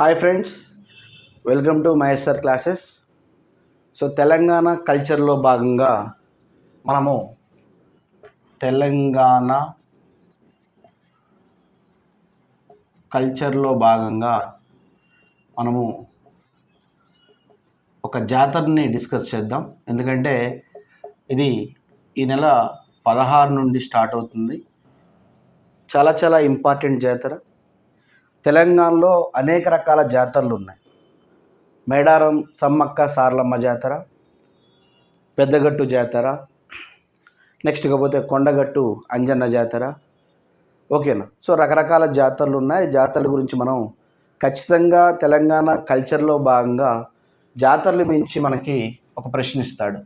Hi friends welcome to my S R classes so Telangana కల్చర్లో భాగంగా మనము తెలంగాణ కల్చర్లో భాగంగా మనము ఒక జాతరని డిస్కస్ చేద్దాం. ఎందుకంటే ఇది ఈ నెల పదహారు నుండి స్టార్ట్ అవుతుంది. చాలా చాలా ఇంపార్టెంట్ జాతర. తెలంగాణలో అనేక రకాల జాతరలు ఉన్నాయి. మేడారం సమ్మక్క సార్లమ్మ జాతర పెద్దగట్టు జాతర నెక్స్ట్ ఇకపోతే కొండగట్టు అంజన్న జాతర. ఓకేనా సో రకరకాల జాతరలు ఉన్నాయి. జాతరల గురించి మనం ఖచ్చితంగా తెలంగాణ కల్చర్లో భాగంగా జాతరలు మించి మనకి ఒక ప్రశ్న ఇస్తాడు.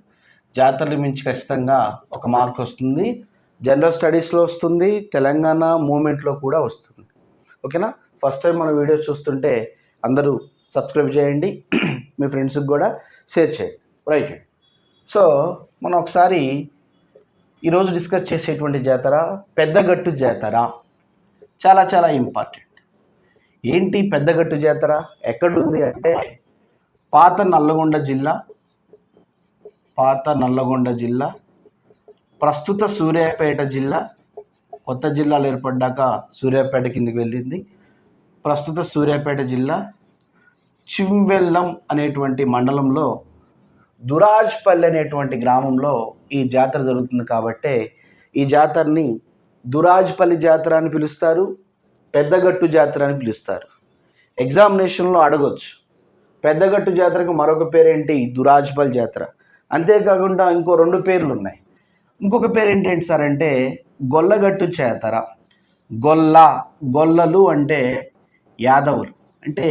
జాతరలు మించి ఖచ్చితంగా ఒక మార్క్ వస్తుంది. జనరల్ స్టడీస్లో వస్తుంది. తెలంగాణ మూమెంట్లో కూడా వస్తుంది. ఓకేనా ఫస్ట్ టైం మన వీడియో చూస్తుంటే అందరూ సబ్స్క్రైబ్ చేయండి మీ ఫ్రెండ్స్కి కూడా షేర్ చేయండి. రైట్. సో మనం ఒకసారి ఈరోజు డిస్కస్ చేసేటువంటి జాతర పెద్దగట్టు జాతర. చాలా చాలా ఇంపార్టెంట్. ఏంటి పెద్దగట్టు జాతర? ఎక్కడుంది అంటే పాత నల్లగొండ జిల్లా పాత నల్లగొండ జిల్లా ప్రస్తుత సూర్యాపేట జిల్లా కొత్త జిల్లాలు ఏర్పడ్డాక సూర్యాపేట కిందకి వెళ్ళింది. ప్రస్తుత సూర్యాపేట జిల్లా చిమ్వెల్లం అనేటువంటి మండలంలో దురాజ్పల్లి అనేటువంటి గ్రామంలో ఈ జాతర జరుగుతుంది కాబట్టే ఈ జాతరని దురాజ్పల్లి జాతర అని పిలుస్తారు పెద్దగట్టు జాతర అని పిలుస్తారు. ఎగ్జామినేషన్లో అడగొచ్చు. పెద్దగట్టు జాతరకు మరొక పేరేంటి? దురాజ్పల్లి జాతర. అంతేకాకుండా ఇంకో రెండు పేర్లు ఉన్నాయి ఇంకొక పేరు ఏంటంటే సార్ అంటే గొల్లగట్టు జాతర. గొల్ల గొల్లలు అంటే యాదవులు. అంటే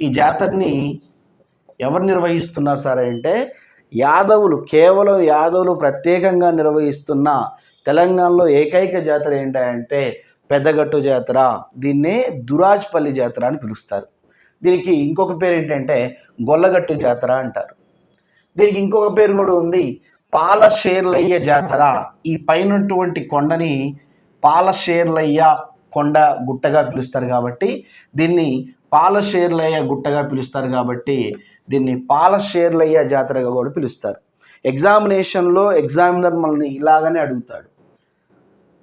ఈ జాతరని ఎవరు నిర్వహిస్తున్నారు సార్ అంటే యాదవులు కేవలం యాదవులు ప్రత్యేకంగా నిర్వహిస్తున్న తెలంగాణలో ఏకైక జాతర ఏంటంటే పెద్దగట్టు జాతర దీన్నే దురాజ్పల్లి జాతర అని పిలుస్తారు. దీనికి ఇంకొక పేరు ఏంటంటే గొల్లగట్టు జాతర అంటారు. దీనికి ఇంకొక పేరు కూడా ఉంది పాలషేర్లయ్య జాతర. ఈ పైనటువంటి కొండని పాలషేర్లయ్య కొండ గుట్టగా పిలుస్తారు కాబట్టి దీన్ని పాలషేర్లయ్య గుట్టగా పిలుస్తారు కాబట్టి దీన్ని పాలషేర్లయ్య జాతరగా కూడా పిలుస్తారు. ఎగ్జామినేషన్లో ఎగ్జామినర్ మనల్ని ఇలాగనే అడుగుతాడు.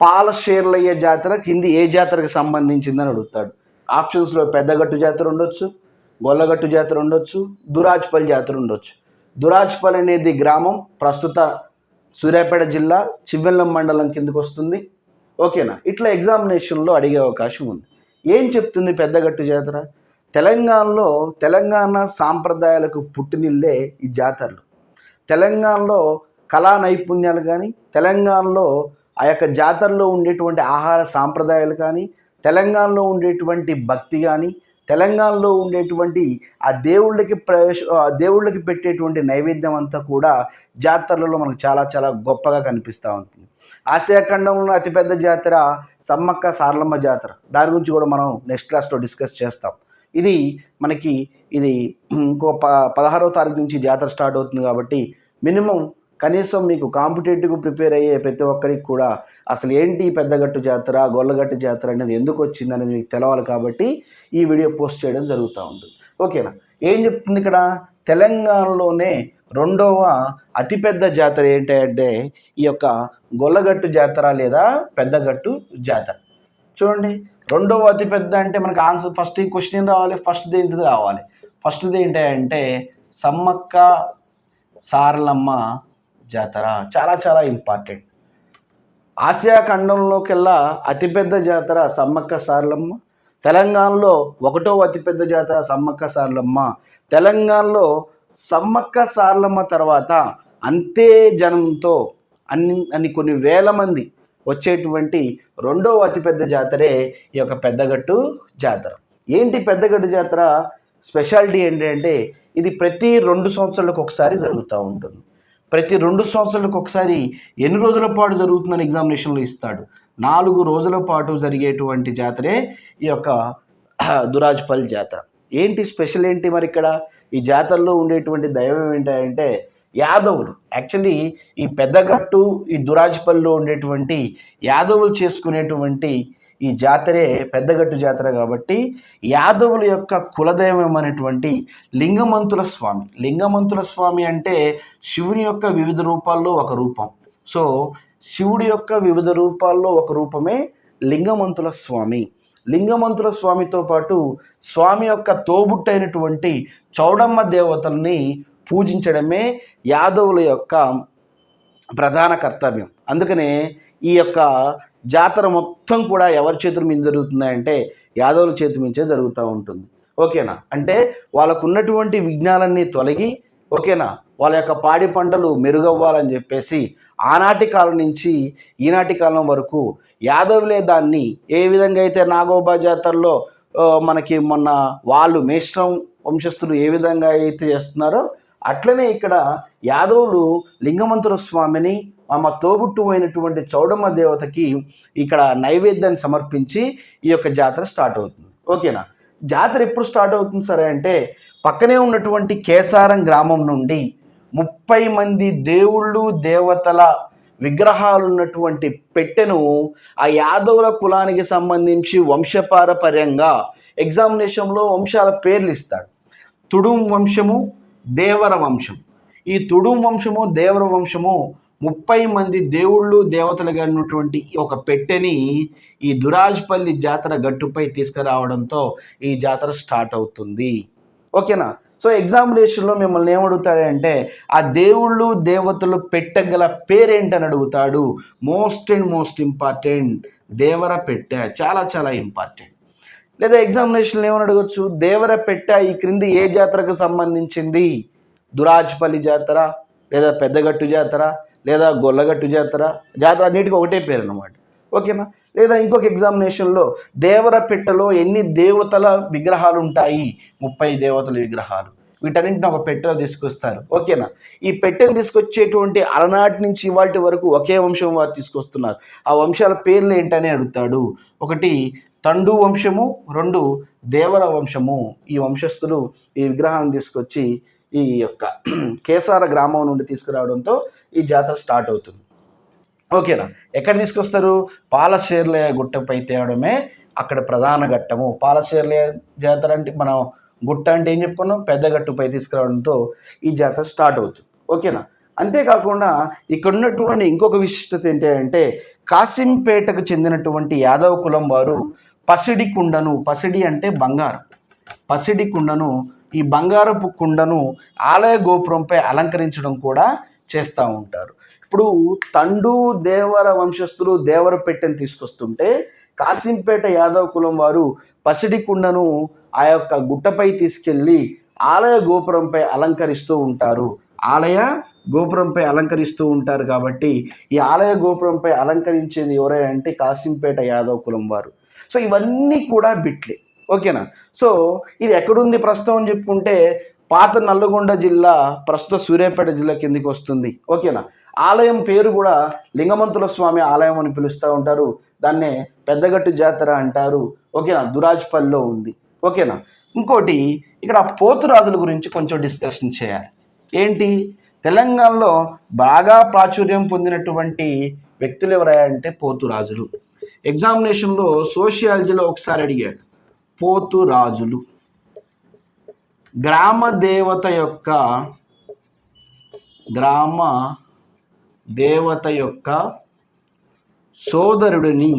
పాలషేర్లయ్య జాతర కింది ఏ జాతరకు సంబంధించిందని అడుగుతాడు. ఆప్షన్స్లో పెద్దగట్టు జాతర ఉండొచ్చు గొల్లగట్టు జాతర ఉండొచ్చు దురాజ్పల్లి జాతర ఉండొచ్చు. దురాజ్పల్ అనేది గ్రామం ప్రస్తుత సూర్యాపేట జిల్లా చివ్వెల్లం మండలం కిందకు వస్తుంది ఓకేనా? ఇట్లా ఎగ్జామినేషన్లో అడిగే అవకాశం ఉంది. ఏం చెప్తుంది పెద్దగట్టు జాతర? తెలంగాణలో తెలంగాణ సాంప్రదాయాలకు పుట్టినిల్లే ఈ జాతరలు. తెలంగాణలో కళా నైపుణ్యాలు కానీ తెలంగాణలో ఆ యొక్క జాతరలో ఉండేటువంటి ఆహార సాంప్రదాయాలు కానీ తెలంగాణలో ఉండేటువంటి భక్తి కానీ తెలంగాణలో ఉండేటువంటి ఆ దేవుళ్ళకి ప్రవేశ దేవుళ్ళకి పెట్టేటువంటి నైవేద్యం అంతా కూడా జాతరలలో మనకు చాలా చాలా గొప్పగా కనిపిస్తూ ఉంటుంది. ఆసియా ఖండంలో అతిపెద్ద జాతర సమ్మక్క సారలమ్మ జాతర. దాని గురించి కూడా మనం నెక్స్ట్ క్లాస్లో డిస్కస్ చేస్తాం. ఇది మనకి ఇది ఇంకో ప పదహారో తారీఖు నుంచి జాతర స్టార్ట్ అవుతుంది కాబట్టి మినిమం కనీసం మీకు కాంపిటేటివ్గా ప్రిపేర్ అయ్యే ప్రతి ఒక్కరికి కూడా అసలు ఏంటి పెద్దగట్టు జాతర గొల్లగట్టు జాతర అనేది ఎందుకు వచ్చింది అనేది మీకు తెలవాలి కాబట్టి ఈ వీడియో పోస్ట్ చేయడం జరుగుతూ ఉంటుంది. ఓకేనా? ఏం చెప్తుంది ఇక్కడ? తెలంగాణలోనే రెండవ అతిపెద్ద జాతర ఏంటంటే ఈ యొక్క గొల్లగట్టు జాతర లేదా పెద్దగట్టు జాతర. చూడండి రెండవ అతిపెద్ద అంటే మనకు ఆన్సర్ ఫస్ట్ ఈ క్వశ్చన్ రావాలి? ఫస్ట్ ఏంటిది రావాలి? ఫస్ట్ది ఏంటంటే సమ్మక్క సారలమ్మ జాతర చాలా చాలా ఇంపార్టెంట్ ఆసియా ఖండంలోకెల్లా అతిపెద్ద జాతర సమ్మక్క సార్లమ్మ. తెలంగాణలో ఒకటో అతిపెద్ద జాతర సమ్మక్క సార్లమ్మ. తెలంగాణలో సమ్మక్క సార్లమ్మ తర్వాత అంతే జనంతో అన్ని అన్ని కొన్ని వేల మంది వచ్చేటువంటి రెండవ అతిపెద్ద జాతరే ఈ యొక్క పెద్దగట్టు జాతర. ఏంటి పెద్దగట్టు జాతర? స్పెషాలిటీ ఏంటంటే ఇది ప్రతి రెండు సంవత్సరాలకు ఒకసారి జరుగుతూ ఉంటుంది. ప్రతి రెండు సంవత్సరాలకు ఒకసారి ఎన్ని రోజుల పాటు జరుగుతుందని ఎగ్జామినేషన్లో ఇస్తాడు? నాలుగు రోజుల పాటు జరిగేటువంటి జాతరే ఈ యొక్క దురాజ్పల్ జాతర. ఏంటి స్పెషల్ ఏంటి మరి ఇక్కడ? ఈ జాతరలో ఉండేటువంటి దైవం ఏంటంటే యాదవులు. యాక్చువల్లీ ఈ పెద్దగట్టు ఈ దురాజ్పల్లో ఉండేటువంటి యాదవులు చేసుకునేటువంటి ఈ జాతరే పెద్దగట్టు జాతర కాబట్టి యాదవుల యొక్క కులదైవం అనేటువంటి లింగమంతుల స్వామి. లింగమంతుల స్వామి అంటే శివుని యొక్క వివిధ రూపాల్లో ఒక రూపం. సో శివుడి యొక్క వివిధ రూపాల్లో ఒక రూపమే లింగమంతుల స్వామి. లింగమంతుల స్వామితో పాటు స్వామి యొక్క తోబుట్టైనటువంటి చౌడమ్మ దేవతల్ని పూజించడమే యాదవుల యొక్క ప్రధాన కర్తవ్యం. అందుకనే ఈ యొక్క జాతర మొత్తం కూడా ఎవరి చేతుల మీద జరుగుతుందంటే యాదవుల చేతి మించే జరుగుతూ ఉంటుంది. ఓకేనా? అంటే వాళ్ళకు ఉన్నటువంటి విఘ్నాలన్నీ తొలగి ఓకేనా? వాళ్ళ యొక్క పాడి పంటలు మెరుగవ్వాలని చెప్పేసి ఆనాటి కాలం నుంచి ఈనాటి కాలం వరకు యాదవులే దాన్ని ఏ విధంగా అయితే నాగోబా జాతరలో మనకి మొన్న వాళ్ళు మేష్ట్రం వంశస్థులు ఏ విధంగా అయితే చేస్తున్నారో అట్లనే ఇక్కడ యాదవులు లింగమంతుర స్వామిని ఆమె తోబుట్టు అయినటువంటి చౌడమ్మ దేవతకి ఇక్కడ నైవేద్యాన్ని సమర్పించి ఈ యొక్క జాతర స్టార్ట్ అవుతుంది. ఓకేనా? జాతర ఎప్పుడు స్టార్ట్ అవుతుంది సరే అంటే పక్కనే ఉన్నటువంటి కేసారం గ్రామం నుండి ముప్పై మంది దేవుళ్ళు దేవతల విగ్రహాలు ఉన్నటువంటి పెట్టెను ఆ యాదవుల కులానికి సంబంధించి వంశపారపర్యంగా ఎగ్జామినేషన్లో వంశాల పేర్లు ఇస్తాడు. తుడుం వంశము దేవర వంశం. ఈ తుడుం వంశము దేవర వంశము ముప్పై మంది దేవుళ్ళు దేవతలుగా ఉన్నటువంటి ఒక పెట్టెని ఈ దురాజ్పల్లి జాతర గట్టుపై తీసుకురావడంతో ఈ జాతర స్టార్ట్ అవుతుంది. ఓకేనా? సో ఎగ్జామినేషన్లో మిమ్మల్ని ఏమడుగుతాడంటే ఆ దేవుళ్ళు దేవతలు పెట్టగల పేరేంటని అడుగుతాడు. మోస్ట్ అండ్ మోస్ట్ ఇంపార్టెంట్ దేవర పెట్టె చాలా చాలా ఇంపార్టెంట్. లేదా ఎగ్జామినేషన్లో ఏమని అడగచ్చు? దేవర పెట్ట ఈ క్రింది ఏ జాతరకు సంబంధించింది? దురాజ్పల్లి జాతర లేదా పెద్దగట్టు జాతర లేదా గొల్లగట్టు జాతర? జాతర అన్నిటికీ ఒకటే పేరు అనమాట ఓకేనా లేదా ఇంకొక ఎగ్జామినేషన్లో దేవరపెట్టలో ఎన్ని దేవతల విగ్రహాలు ఉంటాయి ముప్పై దేవతల విగ్రహాలు. వీటన్నింటిని ఒక పెట్టెలో తీసుకొస్తారు. ఓకేనా ఈ పెట్టెను తీసుకొచ్చేటువంటి అలనాటి నుంచి ఇవాటి వరకు ఒకే వంశం వారు తీసుకొస్తున్నారు. ఆ వంశాల పేర్లు ఏంటని అడుగుతాడు? ఒకటి తండు వంశము రెండు దేవర వంశము. ఈ వంశస్థులు ఈ విగ్రహాన్ని తీసుకొచ్చి ఈ యొక్క కేసార గ్రామం నుండి తీసుకురావడంతో ఈ జాతర స్టార్ట్ అవుతుంది. ఓకేనా? ఎక్కడ తీసుకొస్తారు? పాలశేర్లయ గుట్టపై తేవడమే అక్కడ ప్రధాన ఘట్టము. పాలశేర్లయ జాతర అంటే మనం గుట్ట అంటే ఏం చెప్పుకున్నాం? పెద్ద గట్టుపై తీసుకురావడంతో ఈ జాతర స్టార్ట్ అవుతుంది. ఓకేనా? అంతేకాకుండా ఇక్కడ ఉన్నటువంటి ఇంకొక విశిష్టత ఏంటంటే కాసింపేటకు చెందినటువంటి యాదవ కులం వారు పసిడి కుండను పసిడి అంటే బంగారం. పసిడి కుండను ఈ బంగారపు కుండను ఆలయ గోపురంపై అలంకరించడం కూడా చేస్తూ ఉంటారు. ఇప్పుడు తండు దేవర వంశస్థులు దేవర పెట్టెని తీసుకొస్తుంటే కాసింపేట యాదవ కులం వారు పసిడి కుండను ఆ యొక్క గుట్టపై తీసుకెళ్ళి ఆలయ గోపురంపై అలంకరిస్తూ ఉంటారు. ఆలయ గోపురంపై అలంకరిస్తూ ఉంటారు కాబట్టి ఈ ఆలయ గోపురంపై అలంకరించేది ఎవరైనా అంటే కాసింపేట యాదవ కులం వారు. సో ఇవన్నీ కూడా బిట్లే. ఓకేనా? సో ఇది ఎక్కడుంది ప్రస్తుతం అని చెప్పుకుంటే పాత నల్లగొండ జిల్లా ప్రస్తుత సూర్యాపేట జిల్లా కిందికి వస్తుంది. ఓకేనా? ఆలయం పేరు కూడా లింగమంతుల స్వామి ఆలయం అని పిలుస్తూ ఉంటారు. దాన్నే పెద్దగట్టు జాతర అంటారు. ఓకేనా? దురాజ్పల్లిలో ఉంది. ఓకేనా? ఇంకోటి ఇక్కడ పోతురాజుల గురించి కొంచెం డిస్కషన్ చేయాలి. ఏంటి? తెలంగాణలో బాగా ప్రాచుర్యం పొందినటువంటి వ్యక్తులు ఎవరంటే పోతురాజులు ఎగ్జామినేషన్లో సోషియాలజీలో ఒకసారి అడిగాడు పోతురాజులు గ్రామ దేవత యొక్క గ్రామ దేవత యొక్క సోదరుడిని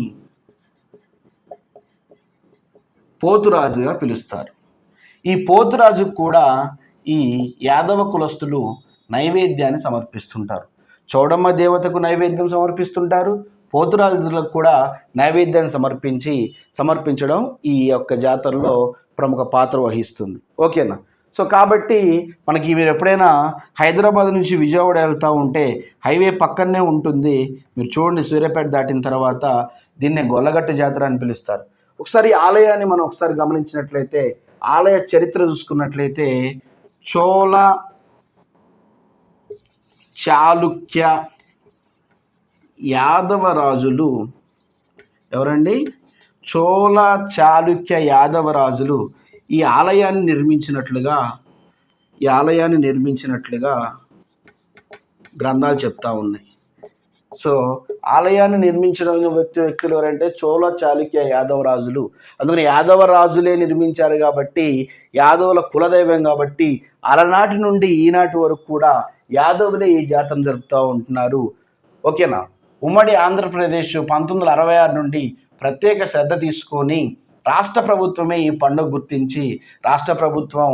పోతురాజుగా పిలుస్తారు. ఈ పోతురాజుకు కూడా ఈ యాదవ కులస్తులు నైవేద్యాన్ని సమర్పిస్తుంటారు. చౌడమ్మ దేవతకు నైవేద్యం సమర్పిస్తుంటారు. పోతురాజులకు కూడా నైవేద్యాన్ని సమర్పించి సమర్పించడం ఈ యొక్క జాతరలో ప్రముఖ పాత్ర వహిస్తుంది. ఓకేనా సో కాబట్టి మనకి మీరు ఎప్పుడైనా హైదరాబాద్ నుంచి విజయవాడ వెళ్తూ ఉంటే హైవే పక్కనే ఉంటుంది. మీరు చూడండి సూర్యాపేట దాటిన తర్వాత దీన్నే గొల్లగట్టు జాతర అని పిలుస్తారు. ఒకసారి ఆలయాన్ని మనం ఒకసారి గమనించినట్లయితే ఆలయ చరిత్ర చూసుకున్నట్లయితే చోళ చాళుక్య యాదవ రాజులు ఎవరండి? చోళ చాళుక్య యాదవ రాజులు ఈ ఆలయాన్ని నిర్మించినట్లుగా ఈ ఆలయాన్ని నిర్మించినట్లుగా గ్రంథాలు చెప్తా ఉన్నాయి. సో ఆలయాన్ని నిర్మించిన వ్యక్తి వ్యక్తులు ఎవరంటే చోళ చాళుక్య యాదవ రాజులు అందుకని యాదవ రాజులే నిర్మించారు కాబట్టి యాదవుల కులదైవం కాబట్టి అలనాటి నుండి ఈనాటి వరకు కూడా యాదవులే ఈ జాతరను జరుపుతూ ఉంటున్నారు. ఓకేనా? ఉమ్మడి ఆంధ్రప్రదేశ్ పంతొమ్మిది వందల అరవై ఆరు నుండి ప్రత్యేక శ్రద్ధ తీసుకొని రాష్ట్ర ప్రభుత్వమే ఈ పండుగ గుర్తించి రాష్ట్ర ప్రభుత్వం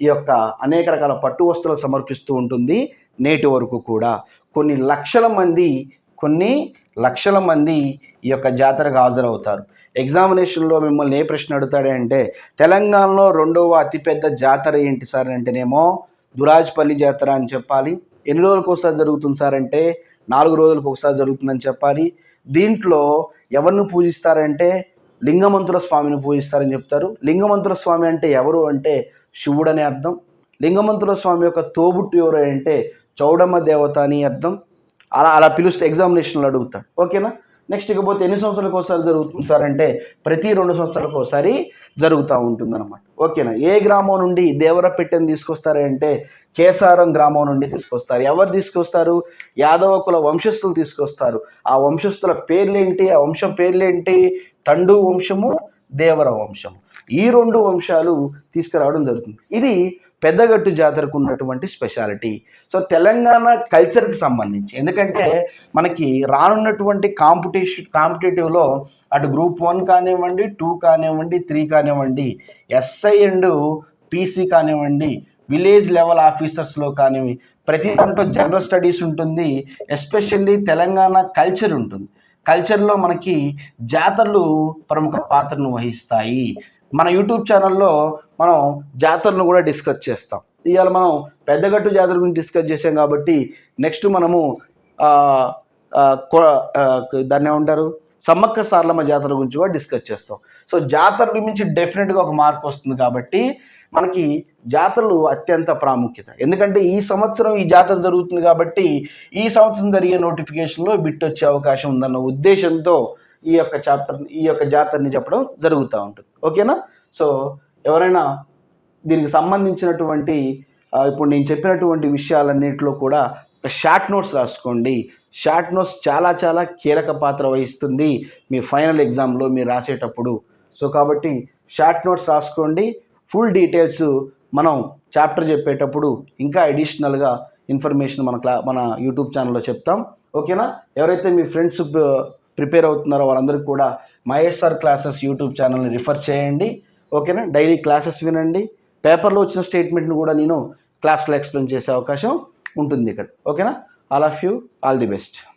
ఈ యొక్క అనేక రకాల పట్టు వస్తువులు సమర్పిస్తూ ఉంటుంది. నేటి వరకు కూడా కొన్ని లక్షల మంది కొన్ని లక్షల మంది ఈ యొక్క జాతరకు హాజరవుతారు. ఎగ్జామినేషన్లో మిమ్మల్ని ఏ ప్రశ్న అడుగుతాడంటే తెలంగాణలో రెండవ అతిపెద్ద జాతర ఏంటి సార్ అంటేనేమో దురాజ్పల్లి జాతర అని చెప్పాలి. ఎన్ని రోజులకు ఒకసారి జరుగుతుంది సార్ అంటే నాలుగు రోజులకు ఒకసారి జరుగుతుందని చెప్పాలి. దీంట్లో ఎవరిని పూజిస్తారంటే లింగమంతుల స్వామిని పూజిస్తారని చెప్తారు. లింగమంతుల స్వామి అంటే ఎవరు అంటే శివుడు అనే అర్థం. లింగమంతుల స్వామి యొక్క తోబుట్టు ఎవరు అంటే చౌడమ్మ దేవత అని అర్థం. అలా అలా పిలుస్తే ఎగ్జామినేషన్లో అడుగుతాడు. ఓకేనా? నెక్స్ట్ ఇకపోతే ఎన్ని సంవత్సరాలకు ఒకసారి జరుగుతుంది సార్ అంటే ప్రతి రెండు సంవత్సరాలకు ఒకసారి జరుగుతూ ఉంటుంది అనమాట ఓకేనా? ఏ గ్రామం నుండి దేవరపెట్టెని తీసుకొస్తారంటే కేసారం గ్రామం నుండి తీసుకొస్తారు. ఎవరు తీసుకొస్తారు? యాదవ కుల వంశస్థులు తీసుకొస్తారు. ఆ వంశస్థుల పేర్లేంటి? ఆ వంశం పేర్లేంటి? తండు వంశము దేవర వంశము. ఈ రెండు వంశాలు తీసుకురావడం జరుగుతుంది. ఇది పెద్దగట్టు జాతరకు ఉన్నటువంటి స్పెషాలిటీ. సో తెలంగాణ కల్చర్కి సంబంధించి ఎందుకంటే మనకి రానున్నటువంటి కాంపిటీషన్ కాంపిటేటివ్లో అటు గ్రూప్ వన్ కానివ్వండి టూ కానివ్వండి త్రీ కానివ్వండి S I and P C కానివ్వండి విలేజ్ లెవెల్ ఆఫీసర్స్లో కానివ్వండి ప్రతి దాంట్లో జనరల్ స్టడీస్ ఉంటుంది ఎస్పెషల్లీ తెలంగాణ కల్చర్ ఉంటుంది. కల్చర్లో మనకి జాతరలు ప్రముఖ పాత్రను వహిస్తాయి. మన యూట్యూబ్ ఛానల్లో మనం జాతరను కూడా డిస్కస్ చేస్తాం. ఇవాళ మనం పెద్దగట్టు జాతర గురించి డిస్కస్ చేసాం కాబట్టి నెక్స్ట్ మనము దాన్ని ఏమంటారు? సమ్మక్క సార్లమ్మ జాతర గురించి కూడా డిస్కస్ చేస్తాం. సో జాతరల మించి డెఫినెట్గా ఒక మార్క్ వస్తుంది కాబట్టి మనకి జాతరలు అత్యంత ప్రాముఖ్యత. ఎందుకంటే ఈ సంవత్సరం ఈ జాతర జరుగుతుంది కాబట్టి ఈ సంవత్సరం జరిగే నోటిఫికేషన్లో బిట్ వచ్చే అవకాశం ఉందన్న ఉద్దేశంతో ఈ యొక్క చాప్టర్ ఈ యొక్క జాతరని చెప్పడం జరుగుతూ ఉంటుంది. ఓకేనా? సో ఎవరైనా దీనికి సంబంధించినటువంటి ఇప్పుడు నేను చెప్పినటువంటి విషయాలన్నింటిలో కూడా ఒక షార్ట్ నోట్స్ రాసుకోండి. షార్ట్ నోట్స్ చాలా చాలా కీలక పాత్ర వహిస్తుంది మీ ఫైనల్ ఎగ్జామ్లో మీరు రాసేటప్పుడు. సో కాబట్టి షార్ట్ నోట్స్ రాసుకోండి. ఫుల్ డీటెయిల్స్ మనం చాప్టర్ చెప్పేటప్పుడు ఇంకా అడిషనల్గా ఇన్ఫర్మేషన్ మన క్లా మన యూట్యూబ్ ఛానల్లో చెప్తాం. ఓకేనా? ఎవరైతే మీ ఫ్రెండ్స్ ప్రిపేర్ అవుతున్నారో వాళ్ళందరికీ కూడా my S R classes YouTube ఛానల్ని రిఫర్ చేయండి. ఓకేనా? డైలీ క్లాసెస్ వినండి. పేపర్లో వచ్చిన స్టేట్మెంట్ని కూడా నేను క్లాస్లో ఎక్స్ప్లెయిన్ చేసే అవకాశం ఉంటుంది ఇక్కడ. ఓకేనా? All of you. All the best.